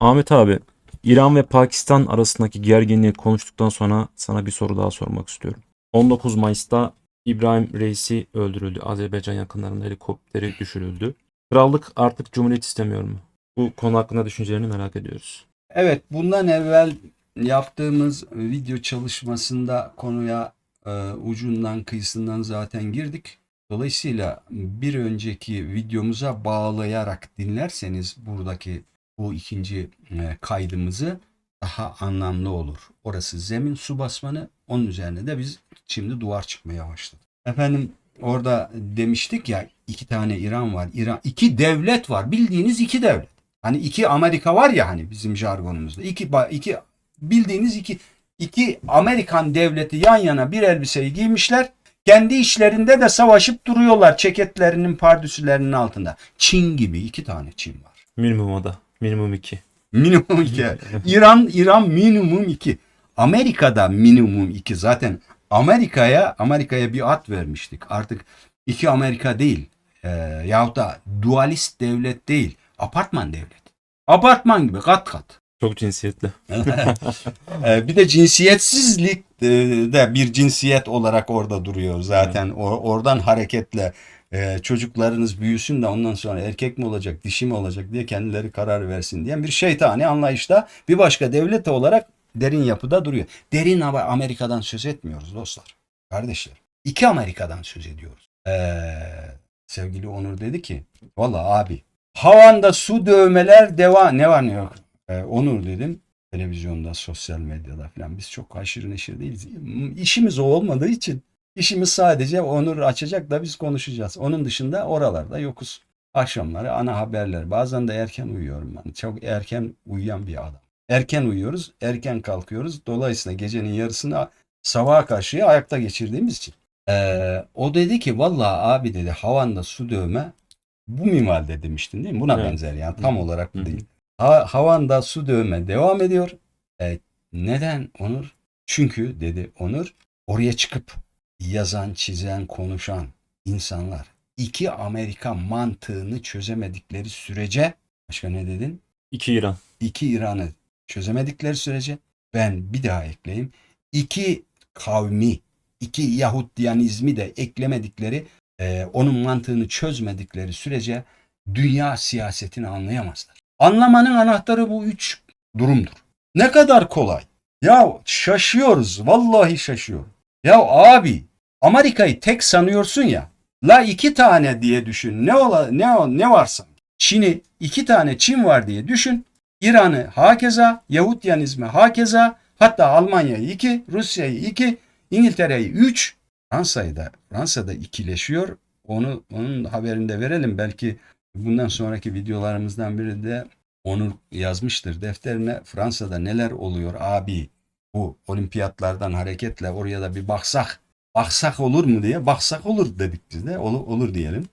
Ahmet abi, İran ve Pakistan arasındaki gerginliği konuştuktan sonra sana bir soru daha sormak istiyorum. 19 Mayıs'ta İbrahim Reisi öldürüldü. Azerbaycan yakınlarında helikopteri düşürüldü. Krallık artık cumhuriyet istemiyor mu? Bu konu hakkında düşüncelerini merak ediyoruz. Evet, bundan evvel yaptığımız video çalışmasında konuya e, ucundan kıyısından zaten girdik. Dolayısıyla bir önceki videomuza bağlayarak dinlerseniz buradaki bu ikinci e, kaydımızı daha anlamlı olur. Orası zemin su basmanı, onun üzerine de biz şimdi duvar çıkmaya başladık. Efendim orada demiştik ya iki tane İran var. İran iki devlet var. Bildiğiniz iki devlet. Hani iki Amerika var ya hani bizim jargonumuzda. İki iki bildiğiniz iki iki Amerikan devleti yan yana bir elbiseyi giymişler. Kendi işlerinde de savaşıp duruyorlar ceketlerinin pardüsülerinin altında. Çin gibi iki tane Çin var. Minimum o da. Minimum 2. Minimum iki. İran İran minimum iki. Amerika'da minimum iki. Zaten Amerika'ya Amerika'ya bir ad vermiştik. Artık iki Amerika değil. E, yahut da dualist devlet değil. Apartman devlet. Apartman gibi kat kat. Çok cinsiyetli. Ee, bir de cinsiyetsizlik e, de bir cinsiyet olarak orada duruyor zaten. O- oradan hareketle e, çocuklarınız büyüsün de ondan sonra erkek mi olacak, dişi mi olacak diye kendileri karar versin diyen bir şeytani anlayışta bir başka devlet olarak derin yapıda duruyor. Derin ama Amerika'dan söz etmiyoruz dostlar. Kardeşler. İki Amerika'dan söz ediyoruz. Ee, sevgili Onur dedi ki valla abi havanda su dövmeler devam ne var ne yok. Ee, Onur dedim televizyonda, sosyal medyada falan biz çok haşır neşir değiliz. İşimiz o olmadığı için işimiz sadece Onur açacak da biz konuşacağız. Onun dışında oralarda yokuz. Akşamları ana haberler. Bazen de erken uyuyorum ben. Çok erken uyuyan bir adam. Erken uyuyoruz, erken kalkıyoruz. Dolayısıyla gecenin yarısını sabaha karşı ayakta geçirdiğimiz için. Ee, o dedi ki vallahi abi dedi havanda su dövme bu minvalde demiştin değil mi? Buna Evet. benzer yani tam Hı. olarak bu değil. Ha, havanda su dövme devam ediyor. E, neden Onur? Çünkü dedi Onur oraya çıkıp yazan, çizen, konuşan insanlar iki Amerika mantığını çözemedikleri sürece başka ne dedin? 2 İran. İki İran'ı çözemedikleri sürece ben bir daha ekleyeyim. iki kavmi, iki Yahudiyanizmi de eklemedikleri, e, onun mantığını çözmedikleri sürece dünya siyasetini anlayamazlar. Anlamanın anahtarı bu üç durumdur. Ne kadar kolay. Ya şaşıyoruz. Vallahi şaşıyorum. Ya abi Amerika'yı tek sanıyorsun ya. La iki tane diye düşün. Ne ola ne ne varsa. Çin'i iki tane Çin var diye düşün. İran'ı hakeza, Yahudyanizmi hakeza, hatta Almanya'yı iki, Rusya'yı iki, İngiltere'yi üç, Fransa'yı da Fransa'da ikileşiyor. Onu onun haberini de verelim. Belki bundan sonraki videolarımızdan biri de Onur yazmıştır defterine. Fransa'da neler oluyor abi? Bu olimpiyatlardan hareketle oraya da bir baksak. Baksak olur mu diye. Baksak olur dedik biz de. Olur, olur diyelim.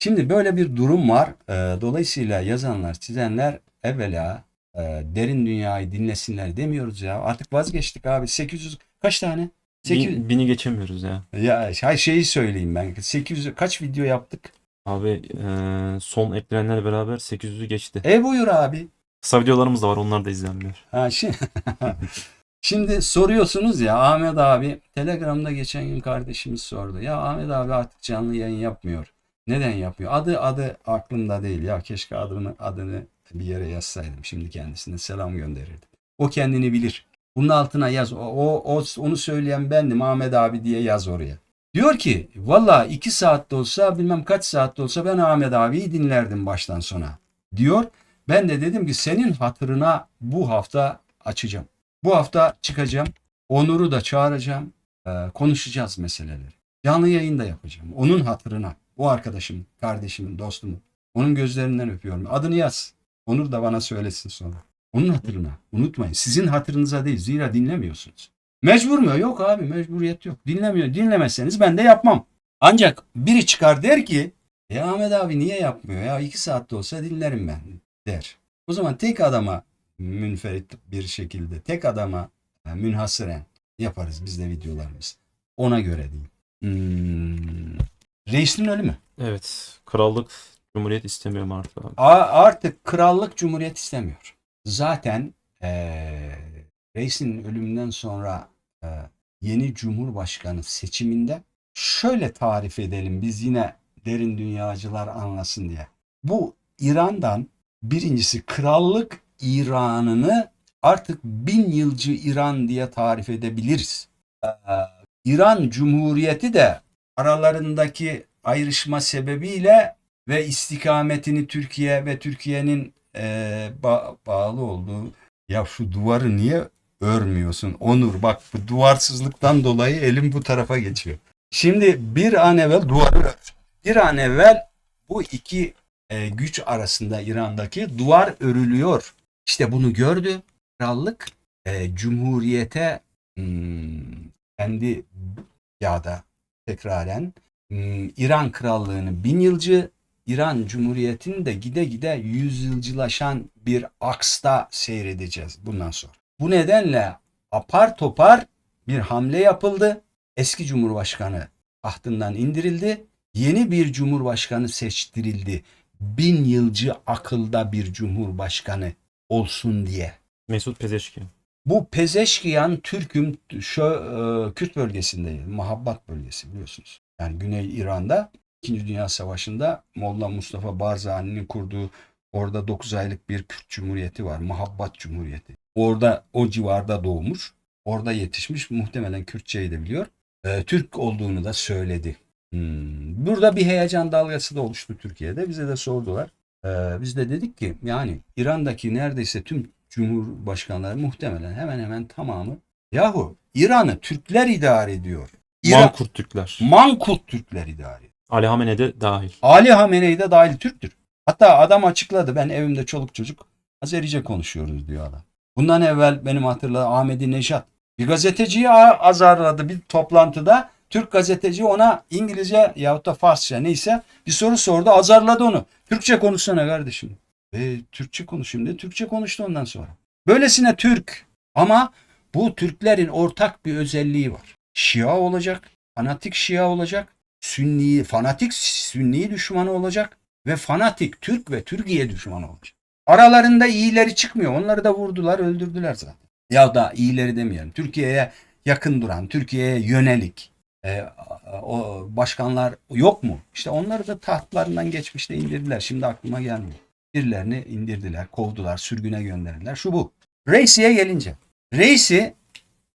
Şimdi böyle bir durum var. Ee, dolayısıyla yazanlar, çizenler evvela e, derin dünyayı dinlesinler demiyoruz ya. Artık vazgeçtik abi. 800 kaç tane? 800 Bin, bini geçemiyoruz ya. ya hay şeyi söyleyeyim ben. 800 kaç video yaptık? Abi eee, son eklenenlerle beraber 800'ü geçti. E buyur abi. Kısa videolarımız da var onlar da izlenmiyor. Ha, şimdi, şimdi soruyorsunuz ya Ahmet abi Telegram'da geçen gün kardeşimiz sordu. Ya Ahmet abi artık canlı yayın yapmıyor. Neden yapıyor? Adı adı aklımda değil. Ya keşke adını adını bir yere yazsaydım. Şimdi kendisine selam gönderirdim. O kendini bilir. Bunun altına yaz. O, o, onu söyleyen bendim Ahmet abi diye yaz oraya. Diyor ki valla iki saatte olsa bilmem kaç saatte olsa ben Ahmet abiyi dinlerdim baştan sona. Diyor. Ben de dedim ki senin hatırına bu hafta açacağım. Bu hafta çıkacağım. Onur'u da çağıracağım. Ee, konuşacağız meseleleri. Canlı yayın da yapacağım. Onun hatırına. O arkadaşımın, kardeşimin, dostumun. Onun gözlerinden öpüyorum. Adını yaz. Onur da bana söylesin sonra. Onun hatırına. Unutmayın. Sizin hatırınıza değil. Zira dinlemiyorsunuz. Mecbur mu? Yok abi mecburiyet yok. Dinlemiyor. Dinlemezseniz ben de yapmam. Ancak biri çıkar der ki ya Ahmet abi niye yapmıyor ya? iki saatte olsa dinlerim ben der. O zaman tek adama münferit bir şekilde tek adama e, münhasıren yaparız biz de videolarımız. Ona göre diyeyim. Hmm, reisin ölümü. Evet. Krallık Cumhuriyet istemiyorum artık abi. Artık krallık cumhuriyet istemiyor. zaten eee reisin ölümünden sonra eee, yeni cumhurbaşkanı seçiminde şöyle tarif edelim biz yine derin dünyacılar anlasın diye. Bu İran'dan birincisi krallık İran'ını artık bin yılcı İran diye tarif edebiliriz. Ee, İran Cumhuriyeti de aralarındaki ayrışma sebebiyle ve istikametini Türkiye ve Türkiye'nin ba- bağlı olduğu ya şu duvarı niye örmüyorsun Onur bak bu duvarsızlıktan dolayı elim bu tarafa geçiyor. Şimdi bir an evvel duvarı ör. Bir an evvel bu iki e, güç arasında İran'daki duvar örülüyor. İşte bunu gördü. Krallık e, cumhuriyete hmm, kendi ya da tekraren hmm, İran krallığını bin yılcı İran Cumhuriyeti'ni de gide gide yüzyılcılaşan bir aksta seyredeceğiz bundan sonra. Bu nedenle apar topar bir hamle yapıldı. Eski Cumhurbaşkanı tahtından indirildi. Yeni bir Cumhurbaşkanı seçtirildi. Bin yılcı akılda bir Cumhurbaşkanı olsun diye. Mesut Pezeşkiyan. Bu Pezeşkiyan Türk'üm şu e, Kürt bölgesinde, Mahabbat bölgesi biliyorsunuz. Yani Güney İran'da 2. Dünya Savaşı'nda Molla Mustafa Barzani'nin kurduğu orada 9 aylık bir Kürt Cumhuriyeti var. Mahabbat Cumhuriyeti. Orada o civarda doğmuş. Orada yetişmiş. Muhtemelen Kürtçeyi de biliyor. E, Türk olduğunu da söyledi. Hmm. Burada bir heyecan dalgası da oluştu Türkiye'de. Bize de sordular. E, biz de dedik ki yani İran'daki neredeyse tüm cumhurbaşkanları muhtemelen hemen hemen tamamı yahu İran'ı Türkler idare ediyor. İran, Mankurt Türkler. Mankurt Türkler idare ediyor. Ali Hamenei de dahil. Ali Hamenei de dahil Türktür. Hatta adam açıkladı ben evimde çoluk çocuk Azerice konuşuyoruz diyor adam. Bundan evvel benim hatırladığım Ahmedi Nejat bir gazeteciyi azarladı bir toplantıda. Türk gazeteci ona İngilizce yahut da Farsça neyse bir soru sordu azarladı onu. Türkçe konuşsana kardeşim. E, Türkçe konuşayım dedi. Türkçe konuştu ondan sonra. Böylesine Türk ama bu Türklerin ortak bir özelliği var. Şia olacak, fanatik Şia olacak, Sünni, fanatik Sünni düşmanı olacak ve fanatik Türk ve Türkiye düşmanı olacak. Aralarında iyileri çıkmıyor. Onları da vurdular, öldürdüler zaten. Ya da iyileri demeyelim. Türkiye'ye yakın duran, Türkiye'ye yönelik e, o başkanlar yok mu? İşte onları da tahtlarından geçmişte indirdiler. Şimdi aklıma gelmiyor. Birilerini indirdiler, kovdular, sürgüne gönderdiler. Şu bu. Reis'iye gelince. Reis'i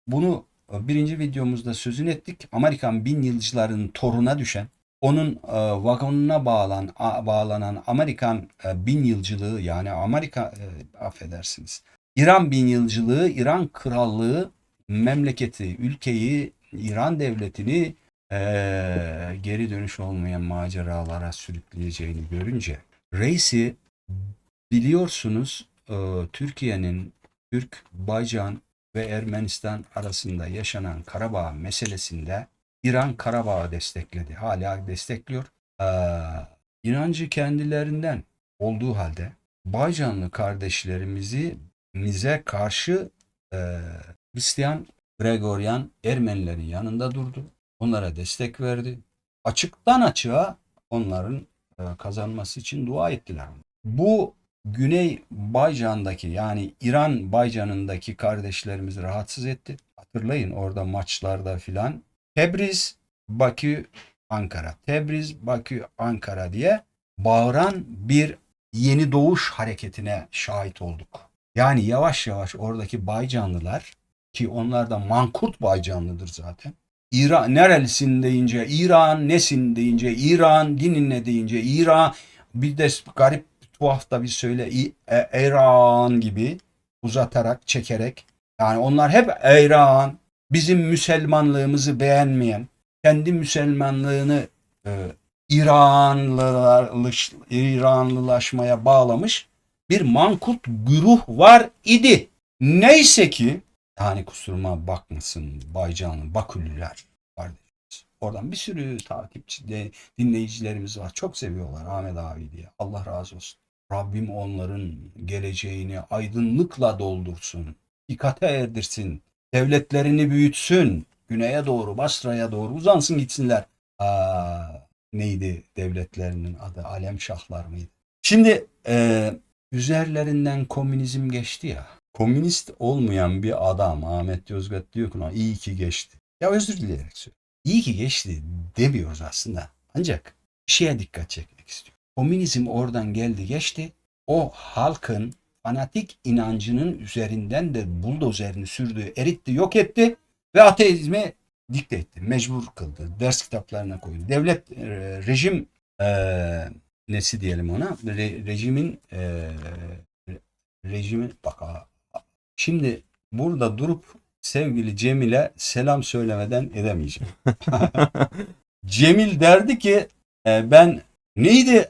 bunu birinci videomuzda sözünü ettik. Amerikan bin yılcıların toruna düşen, onun e, vagonuna bağlan, a- bağlanan Amerikan e, bin yılcılığı yani Amerika e, affedersiniz. İran bin yılcılığı, İran krallığı memleketi, ülkeyi, İran devletini e, geri dönüş olmayan maceralara sürükleyeceğini görünce reisi biliyorsunuz e, Türkiye'nin Türk, Baycan ve Ermenistan arasında yaşanan Karabağ meselesinde İran Karabağ'ı destekledi. Hala destekliyor. Ee, inancı kendilerinden olduğu halde Baycanlı kardeşlerimizi mize karşı e, Hristiyan Gregoryan Ermenilerin yanında durdu. Onlara destek verdi. Açıktan açığa onların e, kazanması için dua ettiler. Bu Güney Baycan'daki yani İran Baycan'ındaki kardeşlerimizi rahatsız etti. Hatırlayın orada maçlarda filan. Tebriz, Bakü, Ankara. Tebriz, Bakü, Ankara diye bağıran bir yeni doğuş hareketine şahit olduk. Yani yavaş yavaş oradaki Baycanlılar ki onlar da mankurt Baycanlıdır zaten. İran nerelisin deyince, İran nesin deyince, İran dinin ne deyince, İran bir de garip tuhaf da bir söyle İ- E- İran gibi uzatarak çekerek yani onlar hep İran bizim Müslümanlığımızı beğenmeyen kendi Müslümanlığını e, İranlılar, İranlılaşmaya bağlamış bir mankurt güruh var idi. Neyse ki yani kusuruma bakmasın Baycanlı, Bakülüler kardeşimiz. Oradan bir sürü takipçi, de, dinleyicilerimiz var. Çok seviyorlar Ahmet abi diye. Allah razı olsun. Rabbim onların geleceğini aydınlıkla doldursun. Dikate erdirsin. Devletlerini büyütsün. Güneye doğru, Basra'ya doğru uzansın gitsinler. Aa, neydi devletlerinin adı? Alem Şahlar mıydı? Şimdi e, üzerlerinden komünizm geçti ya. Komünist olmayan bir adam Ahmet Yozgat diyor ki "Lan iyi ki geçti. Ya özür dileyerek söylüyorum. İyi ki geçti demiyoruz aslında. Ancak şeye dikkat çekmek istiyorum. Komünizm oradan geldi geçti. O halkın fanatik inancının üzerinden de buldozerini sürdü, eritti, yok etti ve ateizmi dikte etti. Mecbur kıldı. Ders kitaplarına koydu. Devlet e, rejim e, nesi diyelim ona? Re- rejimin e, re- rejimin bak şimdi burada durup sevgili Cemil'e selam söylemeden edemeyeceğim. Cemil derdi ki e, ben neydi?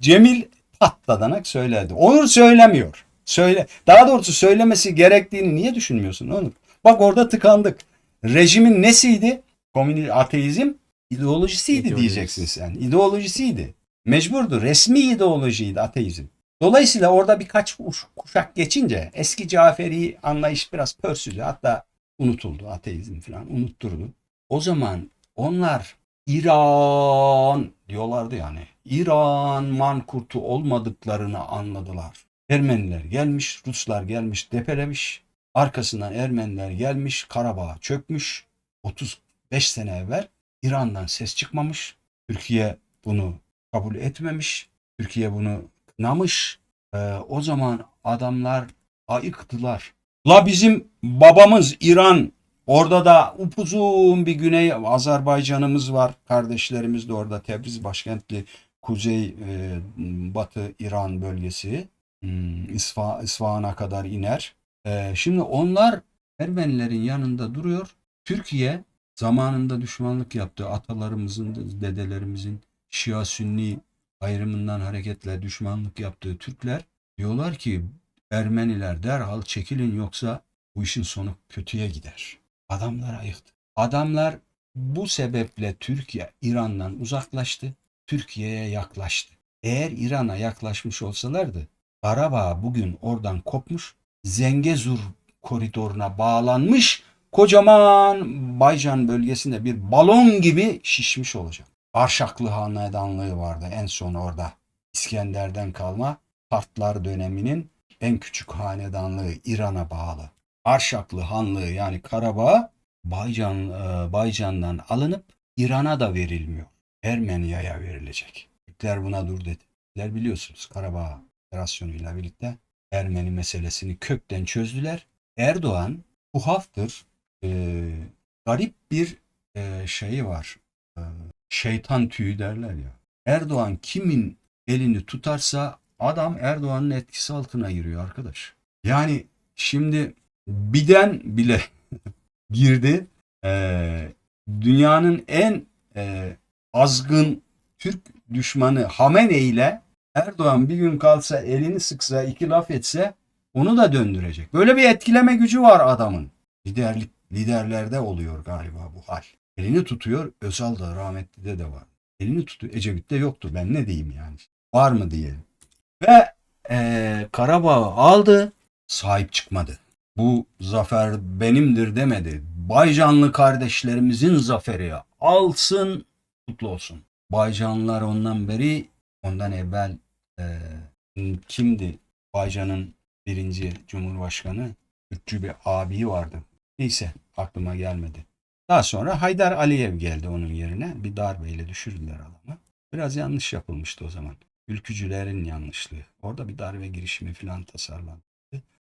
Cemil patladanak söylerdi. Onur söylemiyor. Söyle, daha doğrusu söylemesi gerektiğini niye düşünmüyorsun Onur? Bak orada tıkandık. Rejimin nesiydi? Komünist ateizm ideolojisiydi İdeolojisi. diyeceksin sen. İdeolojisiydi. Mecburdu. Resmi ideolojiydi ateizm. Dolayısıyla orada birkaç kuş- kuşak geçince eski Caferi anlayış biraz pörsüdü. Hatta unutuldu ateizm falan unutturdu. O zaman onlar İran diyorlardı yani. İran mankurtu olmadıklarını anladılar. Ermeniler gelmiş, Ruslar gelmiş, depelemiş. Arkasından Ermeniler gelmiş, Karabağ çökmüş. 35 sene evvel İran'dan ses çıkmamış. Türkiye bunu kabul etmemiş. Türkiye bunu kınamış. Ee, o zaman adamlar ayıktılar. La bizim babamız İran Orada da upuzun bir güney Azerbaycan'ımız var. Kardeşlerimiz de orada. Tebriz başkentli kuzey e, batı İran bölgesi. Hmm, İsfa, İsfahan'a kadar iner. E, şimdi onlar Ermenilerin yanında duruyor. Türkiye zamanında düşmanlık yaptığı atalarımızın, dedelerimizin Şia Sünni ayrımından hareketle düşmanlık yaptığı Türkler diyorlar ki Ermeniler derhal çekilin yoksa bu işin sonu kötüye gider. Adamlar ayıktı. Adamlar bu sebeple Türkiye İran'dan uzaklaştı. Türkiye'ye yaklaştı. Eğer İran'a yaklaşmış olsalardı Karabağ bugün oradan kopmuş Zengezur koridoruna bağlanmış kocaman Baycan bölgesinde bir balon gibi şişmiş olacak. Arşaklı Hanedanlığı vardı en son orada. İskender'den kalma Partlar döneminin en küçük hanedanlığı İran'a bağlı. Arşaklı Hanlığı yani Karabağ Baycan, e, Baycan'dan alınıp İran'a da verilmiyor. Ermeniye'ye verilecek. Türkler buna dur dedi. Türkler biliyorsunuz Karabağ operasyonuyla birlikte Ermeni meselesini kökten çözdüler. Erdoğan tuhaftır. E, garip bir e, şeyi var. E, şeytan tüyü derler ya. Erdoğan kimin elini tutarsa adam Erdoğan'ın etkisi altına giriyor arkadaş. Yani şimdi Biden bile girdi. Ee, dünyanın en e, azgın Türk düşmanı Hamenei ile Erdoğan bir gün kalsa elini sıksa iki laf etse onu da döndürecek. Böyle bir etkileme gücü var adamın. Liderlik liderlerde oluyor galiba bu hal. Elini tutuyor. Özal da rahmetli'de de var. Elini tutuyor. Ecevit'te yoktu. Ben ne diyeyim yani. Var mı diyelim. Ve e, Karabağ'ı aldı. Sahip çıkmadı. Bu zafer benimdir demedi. Baycanlı kardeşlerimizin zaferi alsın kutlu olsun. Baycanlılar ondan beri ondan evvel e, kimdi? Baycan'ın birinci cumhurbaşkanı Türkçü bir abi vardı. Neyse aklıma gelmedi. Daha sonra Haydar Aliyev geldi onun yerine. Bir darbeyle düşürdüler adamı. Biraz yanlış yapılmıştı o zaman. Ülkücülerin yanlışlığı. Orada bir darbe girişimi falan tasarlandı.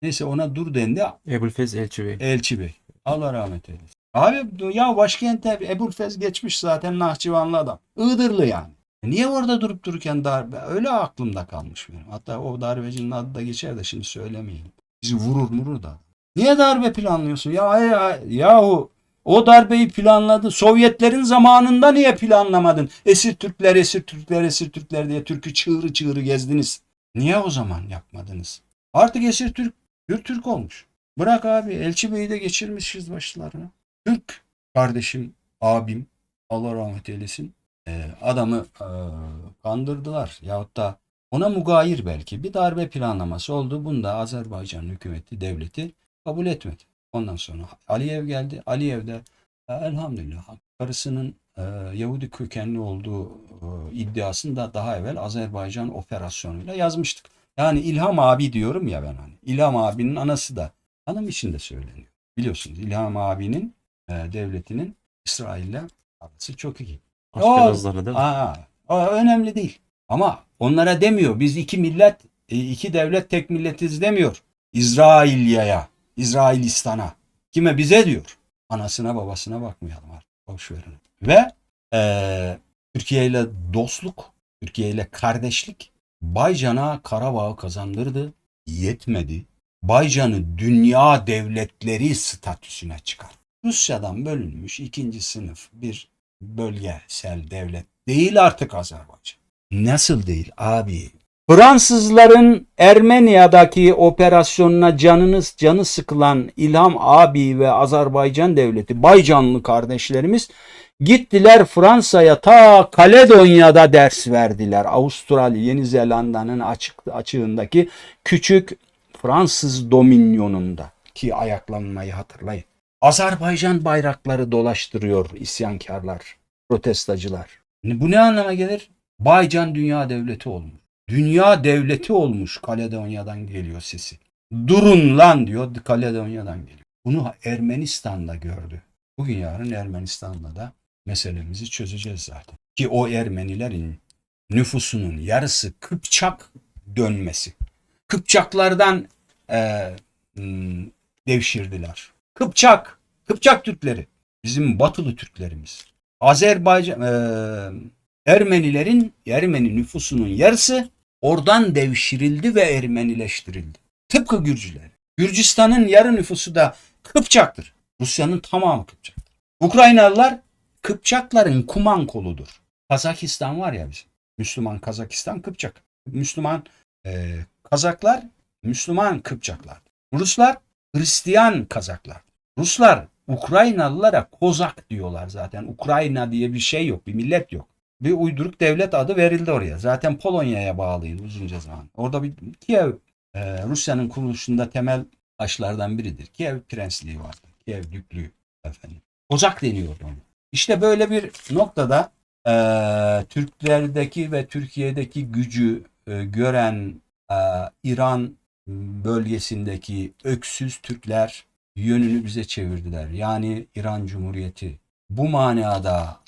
Neyse ona dur dendi. Ebulfez Elçi Bey. Elçi Bey. Allah rahmet eylesin. Abi ya başkentte Ebulfez geçmiş zaten Nahçıvanlı adam. Iğdırlı yani. E Niye orada durup dururken darbe? Öyle aklımda kalmış benim. Hatta o darbecinin adı da geçer de şimdi söylemeyelim. Bizi vurur murur da. Niye darbe planlıyorsun? Ya, ya yahu o darbeyi planladı. Sovyetlerin zamanında niye planlamadın? Esir Türkler, esir Türkler, esir Türkler diye Türk'ü çığırı çığırı gezdiniz. Niye o zaman yapmadınız? Artık esir Türk, bir Türk olmuş. Bırak abi Elçi Bey'i de geçirmişiz başlarına. Türk kardeşim, abim Allah rahmet eylesin. Ee, adamı e, kandırdılar. Yahut da ona mugayir belki bir darbe planlaması oldu. Bunu da Azerbaycan hükümeti, devleti kabul etmedi. Ondan sonra Aliyev geldi. Aliyev de elhamdülillah karısının e, Yahudi kökenli olduğu e, iddiasını da daha evvel Azerbaycan operasyonuyla yazmıştık. Yani İlham abi diyorum ya ben hani. İlham abinin anası da hanım için de söyleniyor. Biliyorsunuz İlham abinin e, devletinin İsrail'le arası çok iyi. Aşk O- değil mi? Aa, o önemli değil. Ama onlara demiyor. Biz iki millet, e, iki devlet tek milletiz demiyor. İsrailiya'ya, İsrailistan'a. Kime bize diyor. Anasına babasına bakmayalım artık. Boş verin. Ve eee Türkiye ile dostluk, Türkiye ile kardeşlik Baycan'a Karabağ'ı kazandırdı. Yetmedi. Baycan'ı dünya devletleri statüsüne çıkar. Rusya'dan bölünmüş ikinci sınıf bir bölgesel devlet değil artık Azerbaycan. Nasıl değil abi? Fransızların Ermeniya'daki operasyonuna canınız canı sıkılan İlham abi ve Azerbaycan devleti Baycanlı kardeşlerimiz gittiler Fransa'ya ta Kaledonya'da ders verdiler. Avustralya, Yeni Zelanda'nın açık açığındaki küçük Fransız dominyonunda ki ayaklanmayı hatırlayın. Azerbaycan bayrakları dolaştırıyor isyankarlar, protestacılar. Bu ne anlama gelir? Baycan dünya devleti olmuş. Dünya devleti olmuş Kaledonya'dan geliyor sesi. Durun lan diyor Kaledonya'dan geliyor. Bunu Ermenistan'da gördü. Bugün yarın Ermenistan'la da meselemizi çözeceğiz zaten. Ki o Ermenilerin nüfusunun yarısı Kıpçak dönmesi. Kıpçaklardan e, hmm, devşirdiler. Kıpçak, Kıpçak Türkleri. Bizim batılı Türklerimiz. Azerbaycan, e, Ermenilerin, Ermeni nüfusunun yarısı oradan devşirildi ve Ermenileştirildi. Tıpkı Gürcüler. Gürcistan'ın yarı nüfusu da Kıpçaktır. Rusya'nın tamamı Kıpçaktır. Ukraynalılar Kıpçakların kuman koludur. Kazakistan var ya bizim. Müslüman Kazakistan Kıpçak. Müslüman e, Kazaklar Müslüman Kıpçaklar. Ruslar Hristiyan Kazaklar. Ruslar Ukraynalılara Kozak diyorlar zaten. Ukrayna diye bir şey yok, bir millet yok. Bir uyduruk devlet adı verildi oraya. Zaten Polonya'ya bağlıydı uzunca zaman. Orada bir Kiev, e, Rusya'nın kuruluşunda temel taşlardan biridir. Kiev prensliği vardı. Kiev düklüğü efendim. Kozak deniyordu ona. İşte böyle bir noktada e, Türklerdeki ve Türkiye'deki gücü e, gören e, İran bölgesindeki öksüz Türkler yönünü bize çevirdiler. Yani İran Cumhuriyeti. Bu manada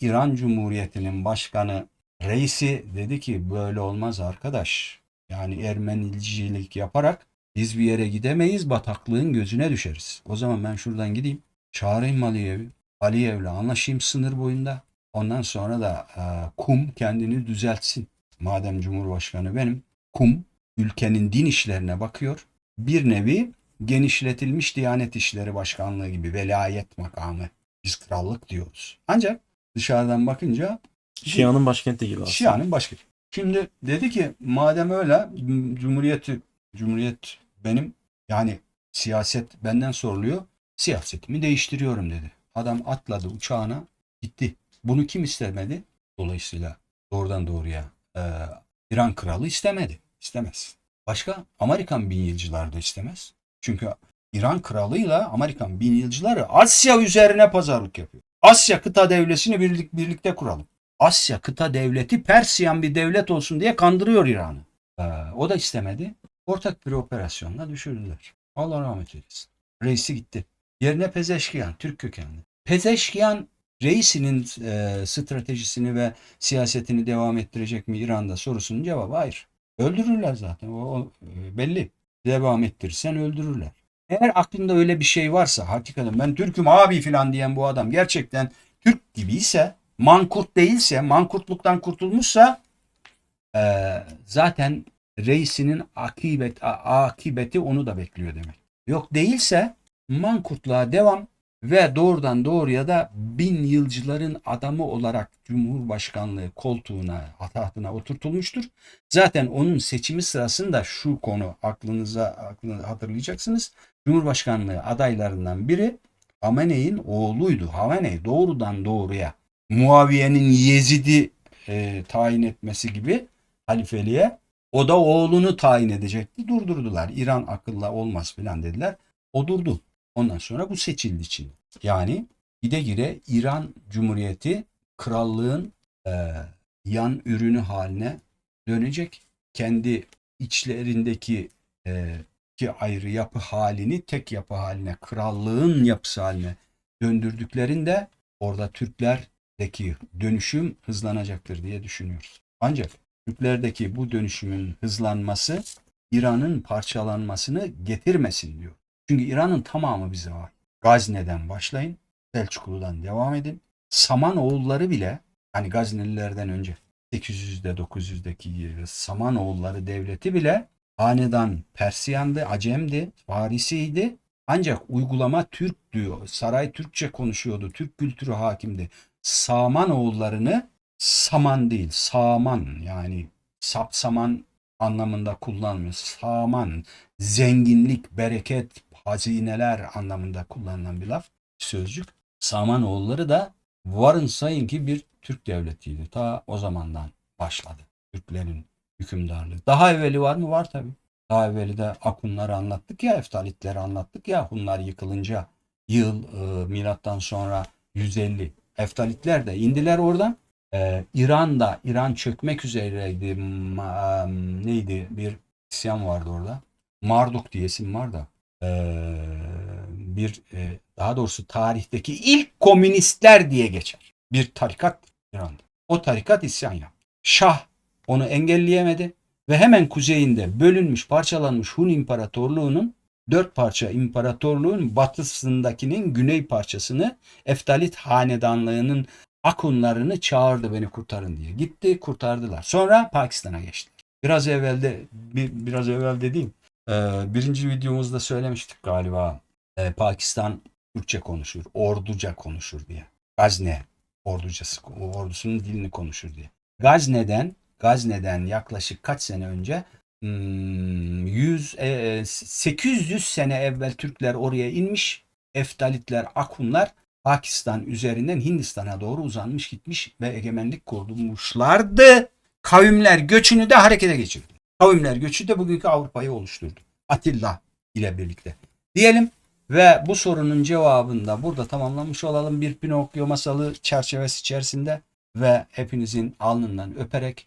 İran Cumhuriyeti'nin başkanı reisi dedi ki böyle olmaz arkadaş. Yani Ermenicilik yaparak biz bir yere gidemeyiz bataklığın gözüne düşeriz. O zaman ben şuradan gideyim çağırayım Aliyev'i. Aliyev'le anlaşayım sınır boyunda. Ondan sonra da e, kum kendini düzeltsin. Madem Cumhurbaşkanı benim. Kum ülkenin din işlerine bakıyor. Bir nevi genişletilmiş Diyanet İşleri Başkanlığı gibi velayet makamı. Biz krallık diyoruz. Ancak dışarıdan bakınca Şia'nın başkenti gibi aslında. Şia'nın başka. Şimdi dedi ki madem öyle Cumhuriyeti Cumhuriyet benim yani siyaset benden soruluyor. Siyasetimi değiştiriyorum dedi. Adam atladı uçağına gitti. Bunu kim istemedi? Dolayısıyla doğrudan doğruya e, İran kralı istemedi. İstemez. Başka Amerikan bin yılcılar da istemez. Çünkü İran kralıyla Amerikan bin yılcıları Asya üzerine pazarlık yapıyor. Asya kıta devletini birlik, birlikte kuralım. Asya kıta devleti Persiyan bir devlet olsun diye kandırıyor İran'ı. Ee, o da istemedi. Ortak bir operasyonla düşürdüler. Allah rahmet eylesin. Reisi gitti. Yerine Pezeşkiyan, Türk kökenli. Pezeşkiyan reisinin e, stratejisini ve siyasetini devam ettirecek mi İran'da sorusunun cevabı hayır. Öldürürler zaten. O, o, e, belli. Devam ettirirsen öldürürler. Eğer aklında öyle bir şey varsa hakikaten ben Türk'üm abi filan diyen bu adam gerçekten Türk gibiyse mankurt değilse mankurtluktan kurtulmuşsa e, zaten reisinin akibet, akibeti onu da bekliyor demek. Yok değilse mankurtluğa devam ve doğrudan doğruya da bin yılcıların adamı olarak Cumhurbaşkanlığı koltuğuna, tahtına oturtulmuştur. Zaten onun seçimi sırasında şu konu aklınıza aklınıza hatırlayacaksınız. Cumhurbaşkanlığı adaylarından biri Hamene'in oğluydu. Hamene doğrudan doğruya Muaviye'nin Yezid'i e, tayin etmesi gibi halifeliğe o da oğlunu tayin edecekti. Durdurdular. İran akılla olmaz filan dediler. O durdu. Ondan sonra bu seçildi Çin. Yani gide gire İran Cumhuriyeti krallığın e, yan ürünü haline dönecek. Kendi içlerindeki e, iki ayrı yapı halini tek yapı haline, krallığın yapısı haline döndürdüklerinde orada Türklerdeki dönüşüm hızlanacaktır diye düşünüyoruz. Ancak Türklerdeki bu dönüşümün hızlanması İran'ın parçalanmasını getirmesin diyor. Çünkü İran'ın tamamı bize var. Gazne'den başlayın, Selçuklu'dan devam edin. Samanoğulları bile hani Gaznelilerden önce 800'de 900'deki yeri Samanoğulları devleti bile hanedan Persiyandı, Acemdi, Farisiydi. Ancak uygulama Türk diyor. Saray Türkçe konuşuyordu. Türk kültürü hakimdi. Samanoğullarını saman değil, saman yani sapsaman anlamında kullanmıyor. Saman, zenginlik, bereket, hazineler anlamında kullanılan bir laf, sözcük. Samanoğulları da varın sayın ki bir Türk devletiydi. Ta o zamandan başladı Türklerin hükümdarlığı. Daha evveli var mı? Var tabii. Daha evveli de Akunları anlattık ya, Eftalitleri anlattık ya. Hunlar yıkılınca yıl e, milattan sonra 150 Eftalitler de indiler oradan. Ee, İran'da, İran çökmek üzereydi. Ma- neydi? Bir isyan vardı orada. Marduk diye isim var da. Ee, bir e, daha doğrusu tarihteki ilk komünistler diye geçer. Bir tarikat İran'da. O tarikat isyan yaptı. Şah onu engelleyemedi ve hemen kuzeyinde bölünmüş, parçalanmış Hun İmparatorluğu'nun dört parça imparatorluğun batısındakinin güney parçasını Eftalit hanedanlığının Akunlarını çağırdı beni kurtarın diye. Gitti kurtardılar. Sonra Pakistan'a geçti. Biraz evvelde bir, biraz evvel dediğim e, birinci videomuzda söylemiştik galiba e, Pakistan Türkçe konuşur, orduca konuşur diye. Gazne orducası, ordusunun dilini konuşur diye. Gazne'den Gazne'den yaklaşık kaç sene önce hmm, 100 e, 800 sene evvel Türkler oraya inmiş. Eftalitler, Akunlar Pakistan üzerinden Hindistan'a doğru uzanmış gitmiş ve egemenlik kurmuşlardı. Kavimler göçünü de harekete geçirdi. Kavimler göçü de bugünkü Avrupa'yı oluşturdu. Atilla ile birlikte. Diyelim ve bu sorunun cevabını da burada tamamlamış olalım bir Pinokyo masalı çerçevesi içerisinde ve hepinizin alnından öperek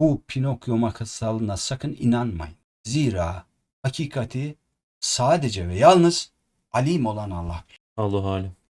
bu Pinokyo masalına sakın inanmayın. Zira hakikati sadece ve yalnız alim olan Allah Allah halim.